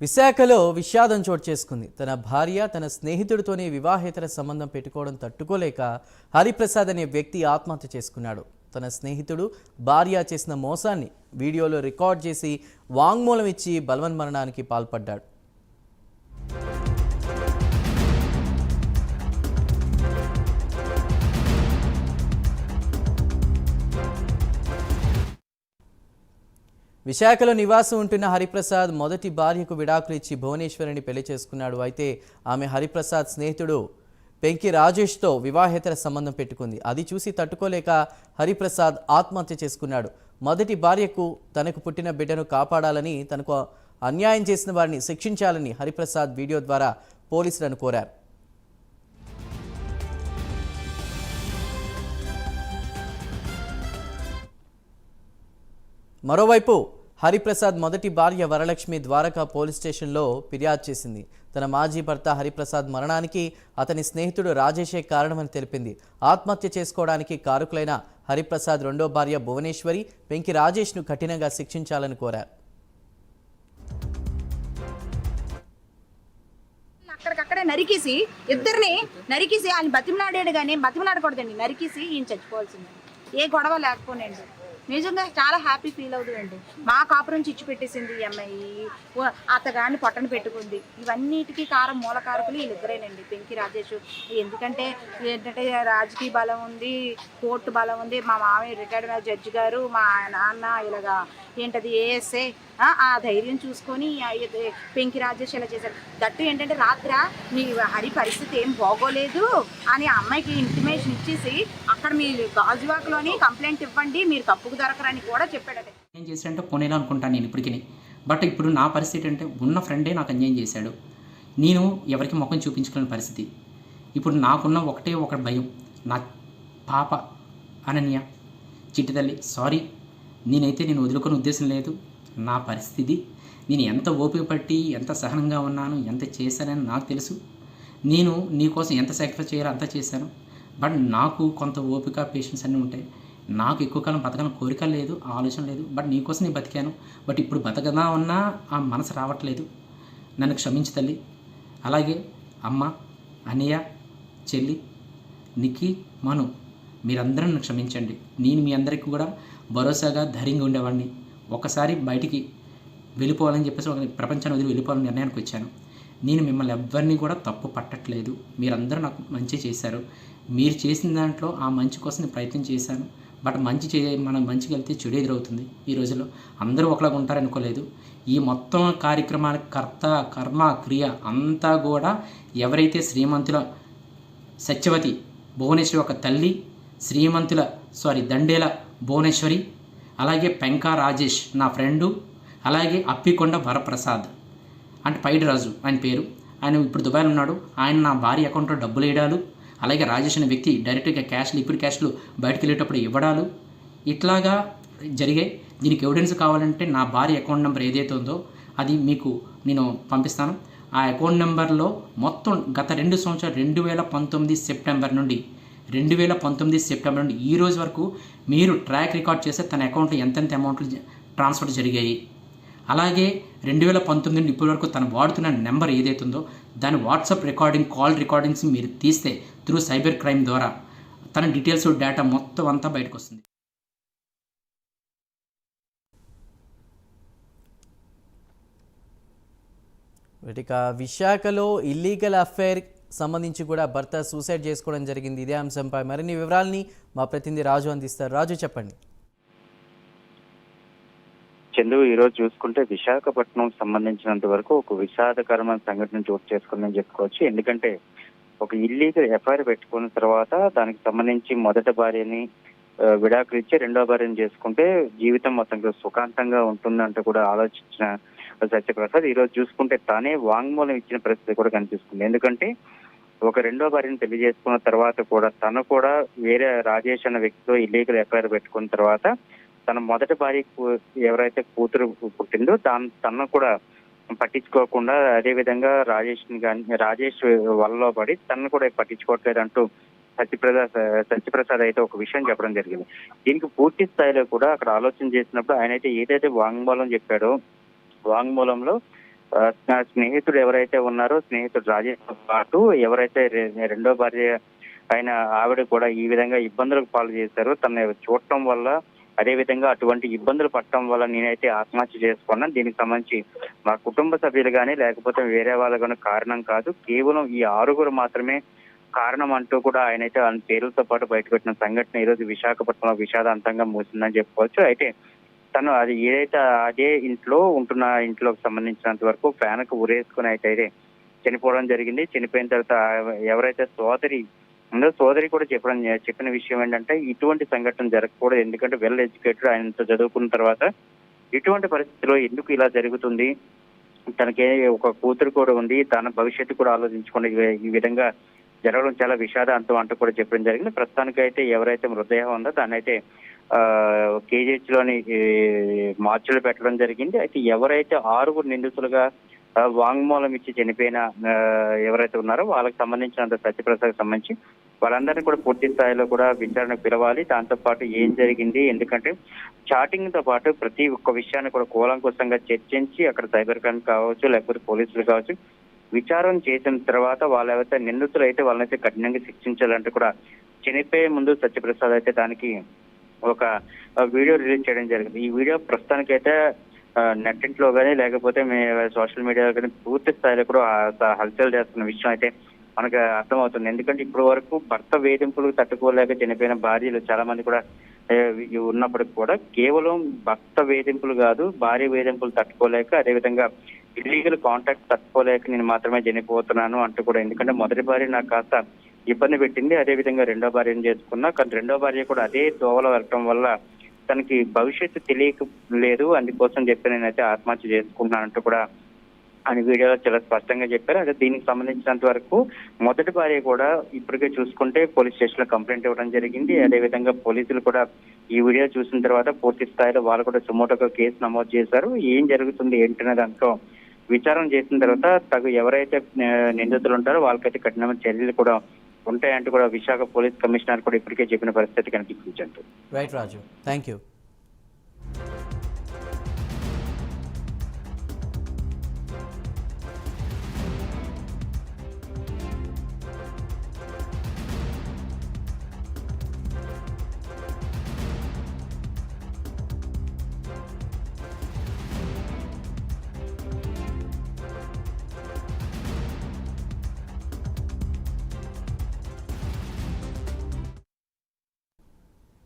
విశాఖలో విషాదం చోటు చేసుకుంది. తన భార్య తన స్నేహితుడితోనే వివాహేతర సంబంధం పెట్టుకోవడం తట్టుకోలేక హరిప్రసాద్ అనే వ్యక్తి ఆత్మహత్య చేసుకున్నాడు. తన స్నేహితుడు భార్య చేసిన మోసాన్ని వీడియోలో రికార్డ్ చేసి వాంగ్మూలం ఇచ్చి బలవన్మరణానికి పాల్పడ్డాడు. విశాఖలో నివాసం ఉంటున్న హరిప్రసాద్ మొదటి భార్యకు విడాకులు ఇచ్చి భువనేశ్వరిని పెళ్ళి చేసుకున్నాడు. అయితే ఆమె హరిప్రసాద్ స్నేహితుడు పెంకి రాజేష్తో వివాహేతర సంబంధం పెట్టుకుంది. అది చూసి తట్టుకోలేక హరిప్రసాద్ ఆత్మహత్య చేసుకున్నాడు. మొదటి భార్యకు తనకు పుట్టిన బిడ్డను కాపాడాలని తనకు అన్యాయం చేసిన వారిని శిక్షించాలని హరిప్రసాద్ వీడియో ద్వారా పోలీసులను కోరారు. మరోవైపు హరిప్రసాద్ మొదటి భార్య వరలక్ష్మి ద్వారకా పోలీస్ స్టేషన్లో ఫిర్యాదు చేసింది. తన మాజీ భర్త హరిప్రసాద్ మరణానికి అతని స్నేహితుడు రాజేషే కారణమని తెలిపింది. ఆత్మహత్య చేసుకోవడానికి కారుకులైన హరిప్రసాద్ రెండో భార్య భువనేశ్వరి వెంకి రాజేష్ను కఠినంగా శిక్షించాలని కోరారు. అక్కడికక్కడే నరికేసి ఇద్దరిని నరికేసి ఆయన బతిమలాడాడు కానీ బతిమలాడకూడదండి. నరికేసి ఈయన చచ్చిపోవాల్సింది. ఏ గొడవ లేకపోనండి నిజంగా చాలా హ్యాపీ ఫీల్ అవుతుందండి. మా కాపురం చిచ్చు పెట్టేసింది ఈ అమ్మాయి. అత్తగారిని పొట్టను పెట్టుకుంది. ఇవన్నిటికీ కారం మూల కారకులు వీళ్ళిద్దరేనండి. పెంకి రాజేష్. ఎందుకంటే ఏంటంటే రాజకీయ బలం ఉంది కోర్టు బలం ఉంది. మా మామయ్య రిటైర్డ్ జడ్జి గారు మా నాన్న ఇలాగా ఏంటది ఏఎస్ఏ? ఆ ధైర్యం చూసుకొని పెంకి రాజేష్ ఇలా చేశారు. దట్టు ఏంటంటే రాత్ర నీ హరి పరిస్థితి ఏం బాగోలేదు అని అమ్మాయికి ఇంటిమేషన్ ఇచ్చేసి అక్కడ మీ గాజువాకలోని కంప్లైంట్ ఇవ్వండి మీరు తప్పుకు దొరకరని కూడా చెప్పాడట ఏం చేశాడంటే పోనీలో అనుకుంటాను నేను ఇప్పటికి. బట్ ఇప్పుడు నా పరిస్థితి అంటే ఉన్న ఫ్రెండే నాకు అన్యాయం చేశాడు. నేను ఎవరికి ముఖం చూపించుకోలేని పరిస్థితి. ఇప్పుడు నాకున్న ఒకటే ఒక భయం. నా పాప అనన్య చిట్టి తల్లి సారీ నేనైతే నేను వదులుకునే ఉద్దేశం లేదు. నా పరిస్థితి నేను ఎంత ఓపిక పట్టి ఎంత సహనంగా ఉన్నాను ఎంత చేశానని నాకు తెలుసు. నేను నీకోసం ఎంత సాక్రిఫైస్ చేయాలో అంత చేశాను. బట్ నాకు కొంత ఓపిక పేషెన్స్ అన్నీ ఉంటాయి. నాకు ఎక్కువ కాలం బతకాలని కోరిక లేదు ఆలోచన లేదు. బట్ నీకోసం నేను బతికాను. బట్ ఇప్పుడు బతకదా ఉన్నా ఆ మనసు రావట్లేదు. నన్ను క్షమించి తల్లి. అలాగే అమ్మ అన్నయ్య చెల్లి నికి మను మీరందరూ నన్ను క్షమించండి. నేను మీ అందరికీ కూడా భరోసాగా ధైర్యంగా ఉండేవాడిని. ఒకసారి బయటికి వెళ్ళిపోవాలని చెప్పేసి ఒక ప్రపంచాన్ని వదిలి వెళ్ళిపోవాలని నిర్ణయానికి వచ్చాను. నేను మిమ్మల్ని ఎవ్వరిని కూడా తప్పు పట్టట్లేదు. మీరందరూ నాకు మంచి చేశారు. మీరు చేసిన దాంట్లో ఆ మంచి కోసం నేను ప్రయత్నం చేశాను. బట్ మంచి చే మనం మంచికి వెళ్తే చెడు ఎదురవుతుంది. ఈ రోజుల్లో అందరూ ఒకలాగా ఉంటారనుకోలేదు ఈ మొత్తం కార్యక్రమానికి కర్త కర్మ క్రియ అంతా కూడా ఎవరైతే శ్రీమంతుల సత్యవతి భువనేశ్వరి ఒక తల్లి శ్రీమంతుల సారీ దండేల భువనేశ్వరి అలాగే పెంకా రాజేష్ నా ఫ్రెండు అలాగే అప్పికొండ వరప్రసాద్ అంటే పైడి రాజు ఆయన పేరు. ఆయన ఇప్పుడు దుబాయ్లో ఉన్నాడు. ఆయన నా భార్య అకౌంట్లో డబ్బులు వేయడాలు అలాగే రాజేష్ అనే వ్యక్తి డైరెక్ట్గా క్యాష్లు లిక్విడ్ క్యాష్లు బయటకు వెళ్ళేటప్పుడు ఇవ్వడాలు. ఇట్లాగా జరిగాయి దీనికి ఎవిడెన్స్ కావాలంటే నా భార్య అకౌంట్ నెంబర్ ఏదైతే ఉందో అది మీకు నేను పంపిస్తాను. ఆ అకౌంట్ నెంబర్లో మొత్తం గత రెండు సంవత్సరాలు రెండు వేల పంతొమ్మిది సెప్టెంబర్ నుండి రెండు వేల పంతొమ్మిది సెప్టెంబర్ నుండి ఈ రోజు వరకు మీరు ట్రాక్ రికార్డ్ చేస్తే తన అకౌంట్లో ఎంతెంత అమౌంట్లు ట్రాన్స్ఫర్ జరిగాయి. అలాగే రెండు వేల పంతొమ్మిది నుండి ఇప్పటి వరకు తను వాడుతున్న నెంబర్ ఏదైతుందో దాని వాట్సాప్ రికార్డింగ్ కాల్ రికార్డింగ్స్ మీరు తీస్తే త్రూ సైబర్ క్రైమ్ ద్వారా తన డీటెయిల్స్ డేటా మొత్తం అంతా బయటకు వస్తుంది విశాఖలో ఇల్లీగల్ అఫైర్ సంబంధించి కూడా భర్త సూసైడ్ చేసుకోవడం జరిగింది. ఇదే అంశంపై మరిన్ని వివరాలని మా ప్రతినిధి రాజు అందిస్తారు. రాజు చెప్పండి. చందు ఈరోజు చూసుకుంటే విశాఖపట్నం సంబంధించినంత వరకు ఒక విషాదకరమైన సంఘటన చోటు చేసుకుందని చెప్పుకోవచ్చు. ఎందుకంటే ఒక ఇల్లీగల్ ఎఫ్ఐఆర్ పెట్టుకున్న తర్వాత దానికి సంబంధించి మొదటి భార్యని విడాకులు ఇచ్చి రెండో భార్యని చేసుకుంటే జీవితం మొత్తం సుఖాంతంగా ఉంటుందంటూ కూడా ఆలోచించిన సత్యప్రసాద్ ఈ రోజు చూసుకుంటే తానే వాంగ్మూలం ఇచ్చిన పరిస్థితి కూడా కనిపిస్తుంది. ఎందుకంటే ఒక రెండో భార్యను పెళ్ళి చేసుకున్న తర్వాత కూడా తను కూడా వేరే రాజేష్ అన్న వ్యక్తితో ఇల్లీగల్ ఎఫ్ఐఆర్ పెట్టుకున్న తర్వాత తన మొదటి భార్య ఎవరైతే కూతురు పుట్టిందో దాని తనను కూడా పట్టించుకోకుండా అదే విధంగా రాజేష్ కానీ రాజేష్ వలలో పడి తనను కూడా పట్టించుకోవట్లేదు అంటూ సత్యప్రసాద్ సత్యప్రసాద్ అయితే ఒక విషయం చెప్పడం జరిగింది. దీనికి పూర్తి స్థాయిలో కూడా అక్కడ ఆలోచన చేసినప్పుడు ఆయన అయితే ఏదైతే వాంగ్మూలం చెప్పాడో వాంగ్మూలంలో నా స్నేహితుడు ఎవరైతే ఉన్నారో స్నేహితుడు రాజేష్ పాటు ఎవరైతే రెండో భార్య ఆయన ఆవిడ కూడా ఈ విధంగా ఇబ్బందులకు పాలు చేశారో తన చూడటం వల్ల అదే విధంగా అటువంటి ఇబ్బందులు పడటం వల్ల నేనైతే ఆత్మహత్య చేసుకున్నాను. దీనికి సంబంధించి మా కుటుంబ సభ్యులు కానీ లేకపోతే వేరే వాళ్ళు కానీ కారణం కాదు. కేవలం ఈ ఆరుగురు మాత్రమే కారణం అంటూ కూడా ఆయన అయితే ఆయన పేర్లతో పాటు బయటపెట్టిన సంఘటన. ఈ రోజు విశాఖపట్నంలో విషాదాంతంగా మూసిందని చెప్పుకోవచ్చు. అయితే తను అది ఏదైతే అదే ఇంట్లో ఉంటున్న ఇంట్లోకి సంబంధించినంత వరకు ఫ్యాన్కు ఉరేసుకుని అయితే చనిపోవడం జరిగింది. చనిపోయిన తర్వాత ఎవరైతే సోదరి అందులో సోదరి కూడా చెప్పడం చెప్పిన విషయం ఏంటంటే ఇటువంటి సంఘటన జరగకూడదు. ఎందుకంటే వెల్ ఎడ్యుకేటెడ్ ఆయనతో చదువుకున్న తర్వాత ఇటువంటి పరిస్థితిలో ఎందుకు ఇలా జరుగుతుంది? తనకి ఒక కూతురు కూడా ఉంది. తన భవిష్యత్తు కూడా ఆలోచించుకుని ఈ- ఈ విధంగా జరగడం చాలా విషాదాంతం అంటూ కూడా చెప్పడం జరిగింది. ప్రస్తుతానికి అయితే ఎవరైతే మృతదేహం ఉందో దాన్ని అయితే కేజీహెచ్లోని ఈ, పెట్టడం జరిగింది. అయితే ఎవరైతే ఆరుగురు నిందితులుగా వాంగ్మూలం ఇచ్చి చనిపోయిన ఎవరైతే ఉన్నారో వాళ్ళకి సంబంధించినంత సత్యప్రసాద్ సంబంధించి వాళ్ళందరినీ కూడా పూర్తి స్థాయిలో కూడా విచారణకు పిలవాలి. దాంతో పాటు ఏం జరిగింది ఎందుకంటే చాటింగ్తో పాటు ప్రతి ఒక్క విషయాన్ని కూడా కూలంకుషంగా చర్చించి అక్కడ సైబర్ క్రైమ్ కావచ్చు లేకపోతే పోలీసులు కావచ్చు విచారణ చేసిన తర్వాత వాళ్ళు ఎవరైతే నిందితులు అయితే వాళ్ళనైతే కఠినంగా శిక్షించాలంటే కూడా చనిపోయే ముందు సత్యప్రసాద్ అయితే దానికి ఒక వీడియో రిలీజ్ చేయడం జరిగింది. ఈ వీడియో ప్రస్తుతానికైతే నెట్ నెట్టింట్లో కానీ లేకపోతే మీ సోషల్ మీడియాలో కానీ పూర్తి స్థాయిలో కూడా హల్చల్ చేస్తున్న విషయం అయితే మనకు అర్థమవుతుంది. ఎందుకంటే ఇప్పటి వరకు భర్త వేధింపులు తట్టుకోలేక చనిపోయిన భార్యలు చాలా మంది కూడా ఉన్నప్పటికి కూడా కేవలం భర్త వేధింపులు కాదు భార్య వేధింపులు తట్టుకోలేక అదేవిధంగా ఇల్లీగల్ కాంటాక్ట్ తట్టుకోలేక నేను మాత్రమే చనిపోతున్నాను అంటూ కూడా. ఎందుకంటే మొదటి భార్య నాకు కాస్త ఇబ్బంది పెట్టింది. అదే విధంగా రెండో భార్యను చేసుకున్నా కానీ రెండో భార్య కూడా అదే దోవలో వెళ్ళటం వల్ల తనకి భవిష్యత్తు తెలియక లేదు. అందుకోసం చెప్పి నేనైతే ఆత్మహత్య చేసుకుంటున్నానంటూ కూడా అని వీడియోలో చాలా స్పష్టంగా చెప్పారు. అదే దీనికి సంబంధించినంత వరకు మొదటి భార్య కూడా ఇప్పటికే చూసుకుంటే పోలీస్ స్టేషన్లో కంప్లైంట్ ఇవ్వడం జరిగింది. అదే విధంగా పోలీసులు కూడా ఈ వీడియో చూసిన తర్వాత పూర్తి స్థాయిలో వాళ్ళు కూడా సుమోటోగా కేసు నమోదు చేశారు. ఏం జరుగుతుంది ఏంటనే దాంట్లో విచారణ చేసిన తర్వాత తగు ఎవరైతే నిందితులు ఉంటారో వాళ్ళకైతే కఠినమైన చర్యలు కూడా ఉంటాయంటూ కూడా విశాఖ పోలీస్ కమిషనర్ కూడా ఇప్పటికే చెప్పిన పరిస్థితి కనిపించింది రైట్ రాజు. Thank you